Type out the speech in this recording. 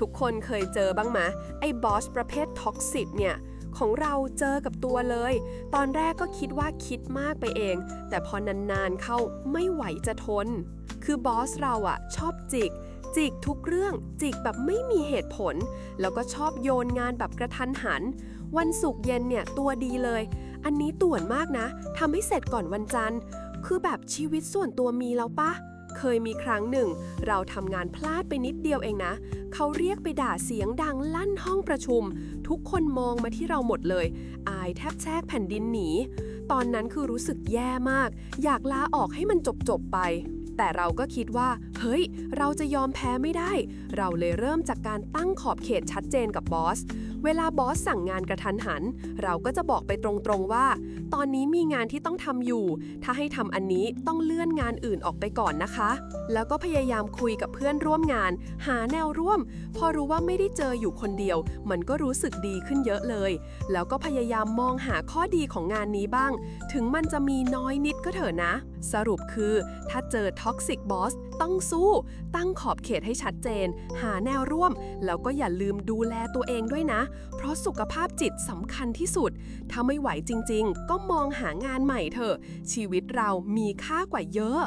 ทุกคนเคยเจอบ้างไหมไอ้บอสประเภทท็อกซิกเนี่ย ของเราเจอกับตัวเลย ตอนแรกก็คิดว่าคิดมากไปเอง แต่พอนานๆเข้าไม่ไหวจะทน คือบอสเราอะชอบจิก จิกทุกเรื่อง จิกแบบไม่มีเหตุผล แล้วก็ชอบโยนงานแบบกระทันหัน วันศุกร์เย็นเนี่ยตัวดีเลย อันนี้ต่วนมากนะทำให้เสร็จก่อนวันจันทร์ คือแบบชีวิตส่วนตัวมีแล้วปะ เคยมีครั้งหนึ่ง เราทำงานพลาดไปนิดเดียวเองนะ เขาเรียกไปด่าเสียงดังลั่นห้องประชุม ทุกคนมองมาที่เราหมดเลย อายแทบแชกแผ่นดินหนี ตอนนั้นคือรู้สึกแย่มาก อยากลาออกให้มันจบๆไป แต่เราก็คิดว่า เฮ้ย เราจะยอมแพ้ไม่ได้ เราเลยเริ่มจากการตั้งขอบเขตชัดเจนกับบอส เวลาบอสสั่งงานกระทันหัน เราก็จะบอกไปตรงๆว่า ตอนนี้มีงานที่ต้องทำอยู่ ถ้าให้ทำอันนี้ต้องเลื่อนงานอื่นออกไปก่อนนะคะ แล้วก็พยายามคุยกับเพื่อนร่วมงาน หาแนวร่วม พอรู้ว่าไม่ได้เจออยู่คนเดียว มันก็รู้สึกดีขึ้นเยอะเลย แล้วก็พยายามมองหาข้อดีของงานนี้บ้าง ถึงมันจะมีน้อยนิดก็เถอะนะ สรุปคือ ถ้าเจอทท็อกซิกบอสต้องสู้ ตั้งขอบเขตให้ชัดเจน หาแนวร่วม แล้วก็อย่าลืมดูแลตัวเองด้วยนะ เพราะสุขภาพจิตสำคัญที่สุด ถ้าไม่ไหวจริง ๆ ก็มองหางานใหม่เถอะ ชีวิตเรามีค่ากว่าเยอะ